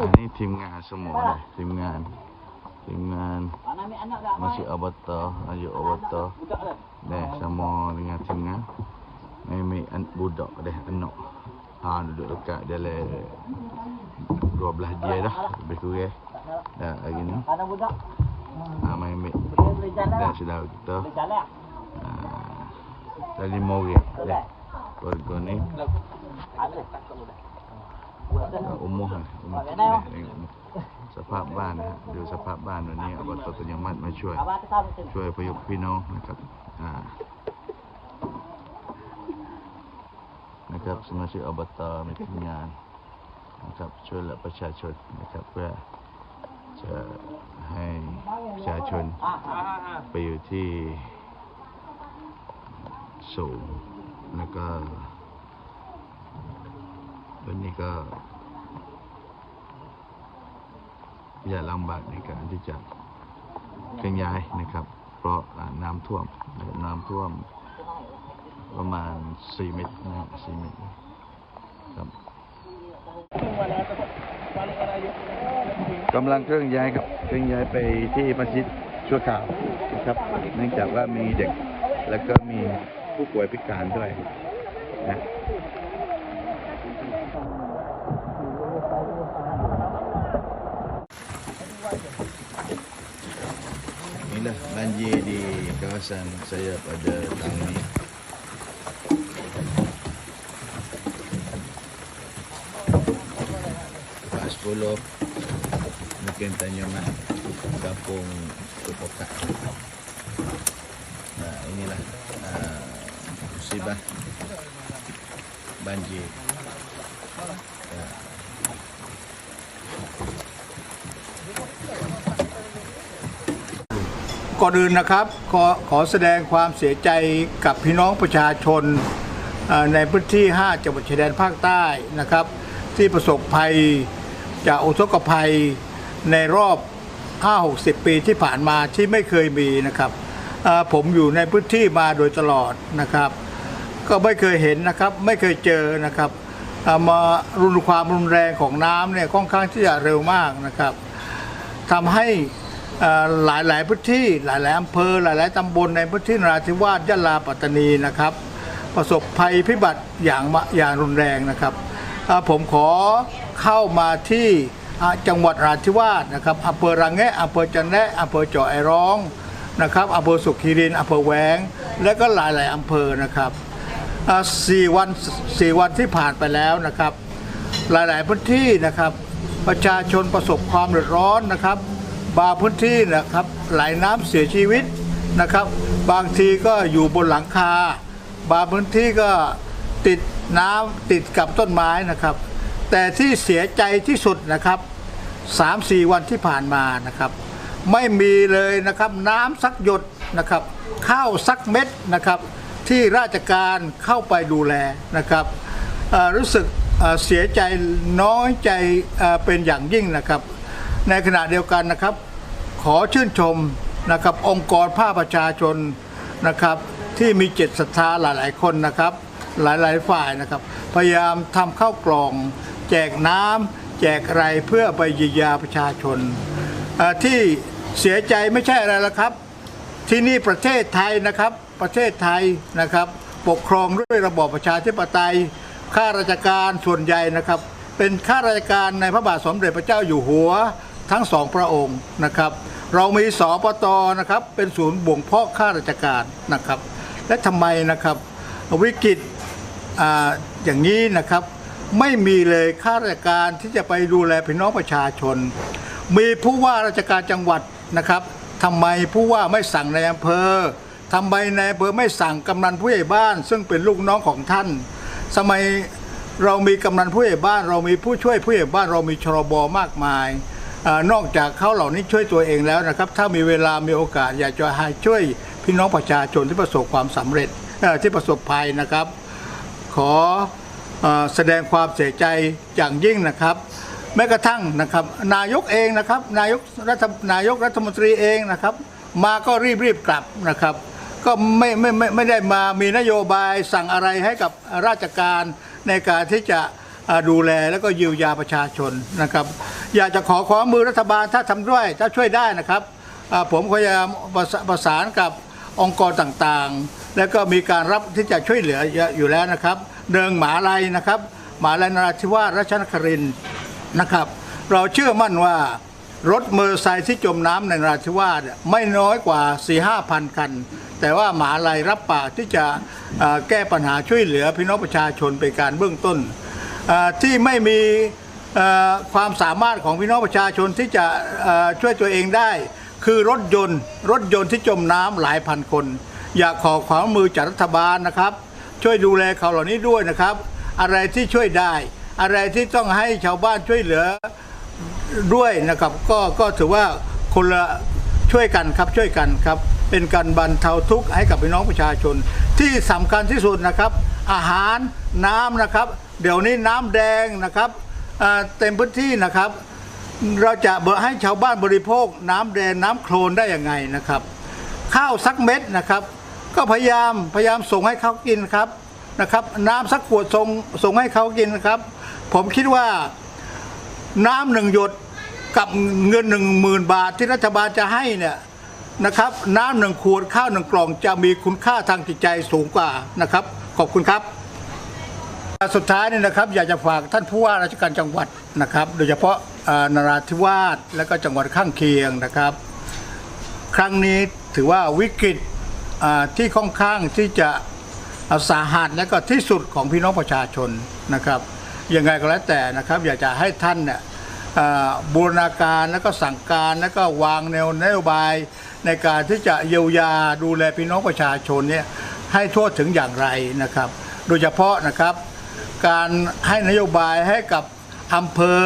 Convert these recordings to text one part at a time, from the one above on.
อันนี้ทีมงานสมอเลยทีมงาน ทีมงาน Anak ni anak dah. masih abata ayo abata Budak dah. deh sama dengan timnya meme an budak deh anak ha duduk dekat dalam 12 dia dah lebih kurang dah hari ni Anak budak. ha meme Boleh boleh jalan. dah lah. sudah kita Boleh jalan. ha dah lima orang dah keluarga ni อุโมงค์อุโมงค์สภาพบ้านนะฮะดูสภาพบ้านวันนี้อบตตัญมัดมาช่วย ช่วยประยุกต์พี่น้องนะครับนะครับสมาชิกอบตมีทีมงานนะครับช่วยเหลือประชาชนนะครับเพื่อจะให้ประชาชนไปอยู่ที่สูงแล้วก็ วันนี้ก็อย่าลำบากในการที่จะเคลื่อนย้ายนะครับ เพราะน้ำท่วมน้ำท่วมประมาณ 4 เมตรนะฮะ4เมตรครับกำลังเคลื่อนย้ายครับเคลื่อนย้ายไปที่มัสยิดชั่วคราวนะครับ เนื่องจากว่ามีเด็ก แล้วก็มีผู้ป่วยพิการด้วยนะ Inilah banjir di kawasan saya pada tahun ini. Pak 10 mungkin tanya mak kampung Kepokat. Nah, inilah uh, musibah banjir. Ya. ก่อนอื่นนะครับขอขอแสดงความเสียใจกับพี่น้องประชาชนในพื้นที่ 5 จังหวัดชายแดนภาคใต้นะครับ ที่ประสบภัยจากอุทกภัยในรอบ 5-60 ปีที่ผ่านมาที่ไม่เคยมีนะครับผมอยู่ในพื้นที่มาโดยตลอดนะครับ ก็ไม่เคยเห็นนะครับไม่เคยเจอนะครับมารุนความรุนแรงของน้ำเนี่ยค่อนข้างที่จะเร็วมากนะครับทำให้ หลายหลายพื้นที่หลายหลายอำเภอหลายหลายตำบลในพื้นที่นราธิวาสยะลาปัตตานีนะครับ ประสบภัยพิบัติอย่างอย่างรุนแรงนะครับผมขอเข้ามาที่จังหวัดราธิวาสนะครับอำเภอระแงะอำเภอจันแนะอำเภอเจาะไอร้องนะครับอำเภอสุขีรินอำเภอแหวง และก็หลายหลายอำเภอนะครับสี่วันสี่วันที่ผ่านไปแล้วนะครับ หลาย ๆ พื้นที่นะครับ ประชาชนประสบความเดือดร้อนนะครับ บางพื้นที่นะครับไหลน้ำเสียชีวิตนะครับ บางทีก็อยู่บนหลังคา บางพื้นที่ก็ติดน้ำติดกับต้นไม้นะครับ แต่ที่เสียใจที่สุดนะครับสามสี่วันที่ผ่านมานะครับ ไม่มีเลยนะครับน้ำสักหยดนะครับข้าวสักเม็ดนะครับ ที่ราชการเข้าไปดูแลนะครับรู้สึกเสียใจน้อยใจเป็นอย่างยิ่งนะครับ ในขณะเดียวกันนะครับ ขอชื่นชมนะครับองค์กรภาคประชาชนนะครับ ที่มีเจตศรัทธาหลาย ๆ คนนะครับ หลาย ๆ ฝ่ายนะครับ พยายามทำข้าวกล่อง แจกน้ำแจกอะไรเพื่อไปเยียวยาประชาชน ที่เสียใจไม่ใช่อะไรละครับ ที่นี่ประเทศไทยนะครับ ประเทศไทยนะครับ ปกครองด้วยระบอบประชาธิปไตยข้าราชการส่วนใหญ่นะครับ เป็นข้าราชการในพระบาทสมเด็จพระเจ้าอยู่หัว ทั้งสองพระองค์นะครับ เรามีสปตนะครับเป็นศูนย์บ่งเพาะข้าราชการนะครับ และทำไมนะครับวิกฤตออย่างนี้นะครับไม่มีเลยข้าราชการที่จะไปดูแลพี่น้องประชาชน มีผู้ว่าราชการจังหวัดนะครับทำไมผู้ว่าไม่สั่งในอำเภอทำไมในอำเภอไม่สั่งกำนันผู้ใหญ่บ้าน ซึ่งเป็นลูกน้องของท่าน สมัยเรามีกำนันผู้ใหญ่บ้าน เรามีผู้ช่วยผู้ใหญ่บ้าน เรามีชรบมากมาย อนอกจากเขาเหล่านี้ช่วยตัวเองแล้วนะครับ ถ้ามีเวลามีโอกาสอยากจะให้ช่วยพี่น้องประชาชนที่ประสบความสำเร็จที่ประสบภัยนะครับขออแสดงความเสียใจอย่างยิ่งนะครับ แม้กระทั่งนะครับ นายกเองนะครับ นายกรัฐนายกรัฐมนตรีเองนะครับ มาก็รีบรีบกลับนะครับ ก็ไม่ไม่ไม่ไม่ได้มามีนโยบายสั่งอะไรให้กับราชการในการที่จะ ดูแลแล้วก็เยียวยาประชาชนนะครับ อยากจะขอความมือรัฐบาลถ้าทำด้วยถ้าช่วยได้นะครับผมพยายามประสานกับองค์กรต่างๆ แล้วก็มีการรับที่จะช่วยเหลืออยู่แล้วนะครับเดิงหมาลัยนะครับ หมาลัยนราธิวาสราชนครินนะครับ เราเชื่อมั่นว่ารถมอเตอร์ไซค์ที่จมน้ำในนราธิวาสไม่น้อยกว่า4 5พันคัน แต่ว่าหมหาลัยรับปากที่จะแก้ปัญหาช่วยเหลือพี่น้องประชาชนเป็นการเบื้องต้น ที่ไม่มีความสามารถของพี่น้องประชาชนที่จะช่วยตัวเองได้ คือรถยนต์ รถยนต์ที่จมน้ำหลายพันคน อยากขอความมือจากรัฐบาลนะครับ ช่วยดูแลเขาเหล่านี้ด้วยนะครับ อะไรที่ช่วยได้ อะไรที่ต้องให้ชาวบ้านช่วยเหลือด้วยนะครับก็ก็ถือว่าคนละช่วยกันครับช่วยกันครับ เป็นการบรรเทาทุกข์ให้กับพี่น้องประชาชน ที่สำคัญที่สุดนะครับ อาหารน้ำนะครับ เดี๋ยวนี้น้ำแดงนะครับเต็มพื้นที่นะครับ เราจะเบให้ชาวบ้านบริโภค น้ำแดงน้ำโคลนได้ยังไงนะครับ ข้าวสักเม็ดนะครับ ก็พยายามพยายามส่งให้เขากินครับนะครับ น้ำสักขวดส่งส่งให้เขากินนะครับ ผมคิดว่าน้ำหนึ่งหยดกับเงินหนึ่งหมื่นบาทที่รัฐบาลจะให้เนี่ยนะครับ น้ำหนึ่งขวดข้าวหนึ่งกล่องจะมีคุณค่าทางจิตใจสูงกว่านะครับ ขอบคุณครับสุดท้ายนี่นะครับอยากจะฝากท่านผู้ว่าราชการจังหวัดนะครับ โดยเฉพาะนราธิวาสและก็จังหวัดข้างเคียงนะครับ ครั้งนี้ถือว่าวิกฤตที่ค่อนข้างที่จะสาหัสและก็ที่สุดของพี่น้องประชาชนนะครับยังไงก็แล้วแต่นะครับ อยากจะให้ท่านเนี่ยบูรณาการแล้วก็สั่งการแล้วก็วางแนวนโยบายในการที่จะเยียวยาดูแลพี่น้องประชาชนเนี่ย ให้ทั่วถึงอย่างไรนะครับ โดยเฉพาะนะครับ การให้นโยบายให้กับอำเภอ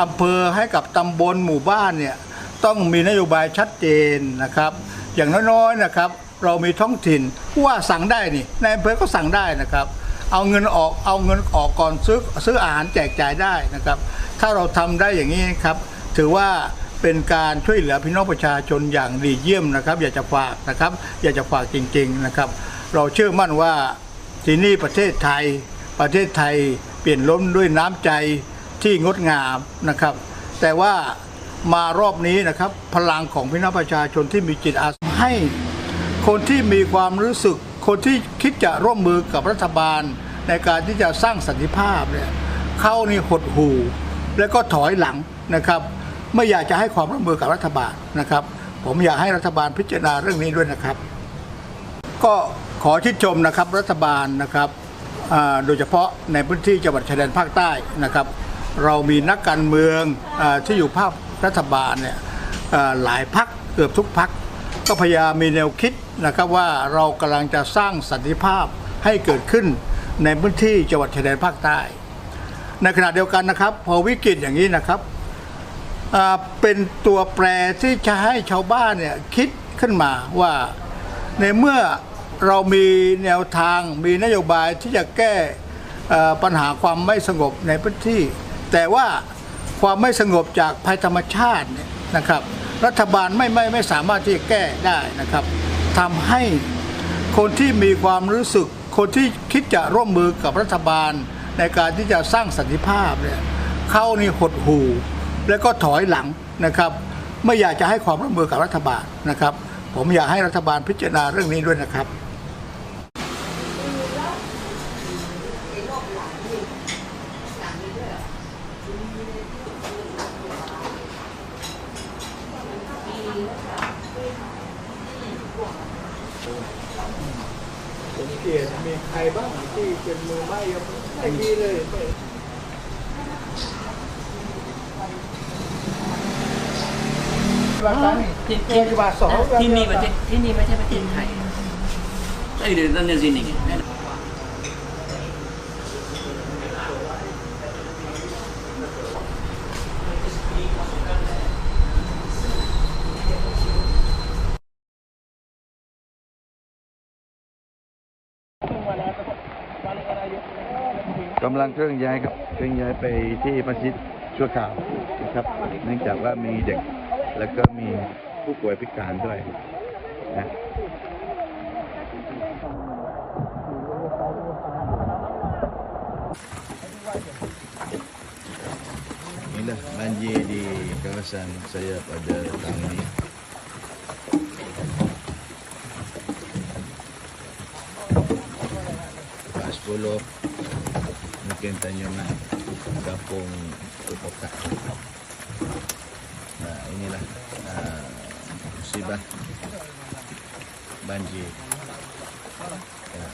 อำเภอให้กับตำบลหมู่บ้านเนี่ยต้องมีนโยบายชัดเจนนะครับ อย่างน้อยๆนะครับ เรามีท้องถิ่นผู้ว่าสั่งได้นี่ในอำเภอก็สั่งได้นะครับ เอาเงินออกเอาเงินออกก่อนซื้อซื้ออาหารแจกจ่ายได้นะครับ ถ้าเราทำได้อย่างนี้ครับ ถือว่าเป็นการช่วยเหลือพี่น้องประชาชนอย่างดีเยี่ยมนะครับ อยากจะฝากนะครับ อยากจะฝากจริง ๆนะครับ เราเชื่อมั่นว่าที่นี่ประเทศไทย ประเทศไทยเปลี่ยนล้มด้วยน้ำใจที่งดงามนะครับ แต่ว่ามารอบนี้นะครับ พลังของพี่น้องประชาชนที่มีจิตอาสาให้คนที่มีความรู้สึก คนที่คิดจะร่วมมือกับรัฐบาล ในการที่จะสร้างสันติภาพเนี่ยเข้านี่หดหู่แล้วก็ถอยหลังนะครับ ไม่อยากจะให้ความร่วมมือกับรัฐบาลนะครับ ผมอยากให้รัฐบาลพิจารณาเรื่องนี้ด้วยนะครับ ก็ อชื่นชมนะครับรัฐบาลนะครับโดยเฉพาะในพื้นที่จังหวัดชายแดนภาคใต้นะครับ เรามีนักการเมืองอที่อยู่ภาครัฐบาลเนี่ยหลายพักเกือบทุกพักก็พยายามมีแนวคิดนะครับว่าเรากำลังจะสร้างสันติภาพให้เกิดขึ้นในพื้นที่จังหวัดชายแดนภาคใต้ ในขณะเดียวกันนะครับ พอวิกฤตอย่างนี้นะครับเป็นตัวแปรที่จะให้ชาวบ้านเนี่ยคิดขึ้นมาว่าในเมื่อ เรามีแนวทางมีนโยบายที่จะแก้ปัญหาความไม่สงบในพื้นที่ แต่ว่าความไม่สงบจากภัยธรรมชาตินะครับ รัฐบาลไม่ไม่ไม่สามารถที่จะแก้ได้นะครับทำให้คนที่มีความรู้สึก คนที่คิดจะร่วมมือกับรัฐบาลในการที่จะสร้างสันติภาพเนี่ยเข้านี่หดหู่แล้วก็ถอยหลังนะครับ ไม่อยากจะให้ความร่วมมือกับรัฐบาลนะครับ ผมอยากให้รัฐบาลพิจารณาเรื่องนี้ด้วยนะครับ ผมเกลียดมีใครบ้างที่เป็นมือไม้ยังไม่มีเลยที่เกินกว่าสองที่นี่ประเทศที่นี่ไม่ใช่ประเทศไทยไอ้เดี๋ยวนั่นสินี่ไง กำลังเครื่องย้ายครับเครื่องย้ายไปที่มัสยิดชั่วคราวนะครับ เนื่องจากว่ามีเด็กแล้วก็มีผู้ป่วยพิการด้วยนะนี่แะมันยีดี kawasan saya pada tahun ini Pak 10 mungkin tanya nak kampung Upokat nah inilah uh, musibah banjir. Ya,